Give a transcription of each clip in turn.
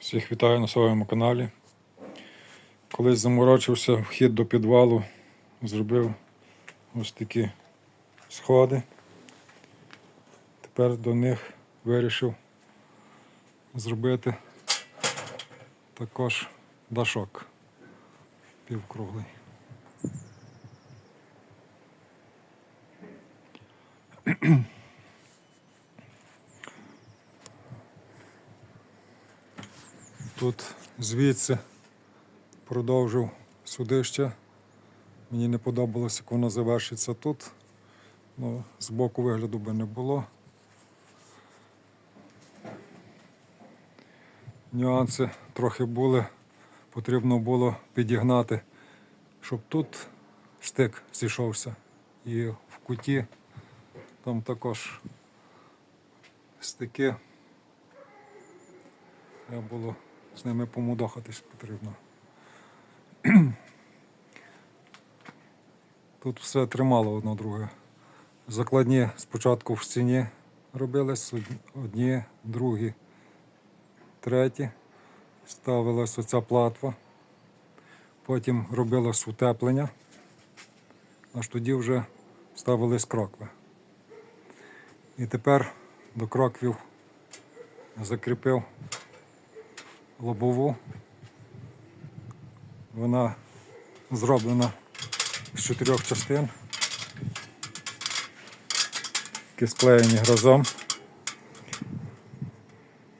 Всіх вітаю на своєму каналі. Колись заморочився вхід до підвалу, зробив ось такі сходи. Тепер до них вирішив зробити також дашок півкруглий. Тут звідси продовжив сюди ще. Мені не подобалося, як воно завершиться тут. Ну, з боку вигляду би не було. Нюанси трохи були. Потрібно було підігнати, щоб тут стик зійшовся. І в куті там також стики. Треба було з ними помудохатись потрібно. Тут все тримало одно друге. Закладні спочатку в стіні робились, одні, другі, треті. Ставилась оця платва. Потім робилось утеплення. Аж тоді вже ставились крокви. І тепер до кроквів закріпив лобову. Вона зроблена з чотирьох частин. Які склеєні разом.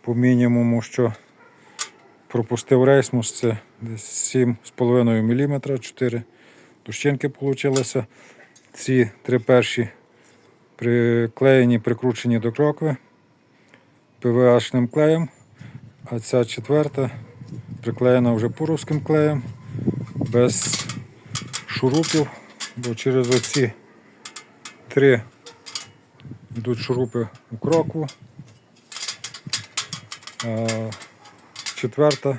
По мінімуму, що пропустив рейсмус, це десь 7,5 мм, 4 дощинки вийшло. Ці три перші приклеєні, прикручені до крокви ПВАшним клеєм. А ця четверта приклеєна вже пуровським клеєм, без шурупів, бо через оці три йдуть шурупи у крокву. А четверта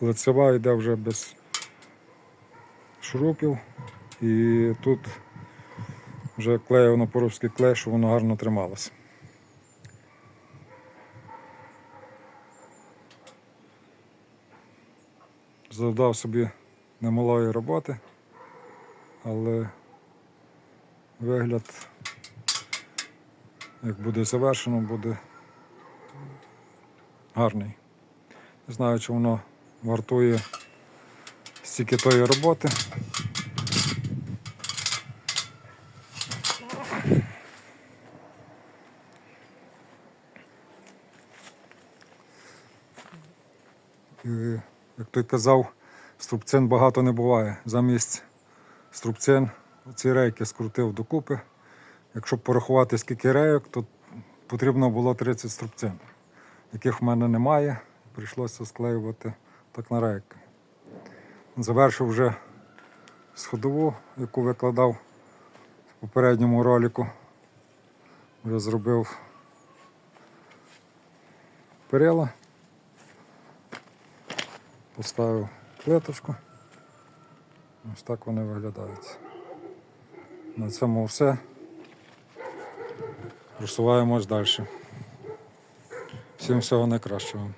лицева йде вже без шурупів. І тут вже клеєно пуровський клей, щоб воно гарно трималося. Завдав собі немалої роботи, але вигляд, як буде завершено, буде гарний. Не знаю, чи воно вартує стільки тої роботи. І, як той казав, струбцин багато не буває. Замість струбцин ці рейки скрутив докупи. Якщо порахувати скільки рейок, то потрібно було 30 струбцин, яких в мене немає. Прийшлося склеювати так на рейки. Завершив вже сходову, яку викладав в попередньому ролику. Вже зробив перила. Поставив клеточку. Ось так вони виглядають. На цьому все. Просуваємось далі. Всім всього найкращого.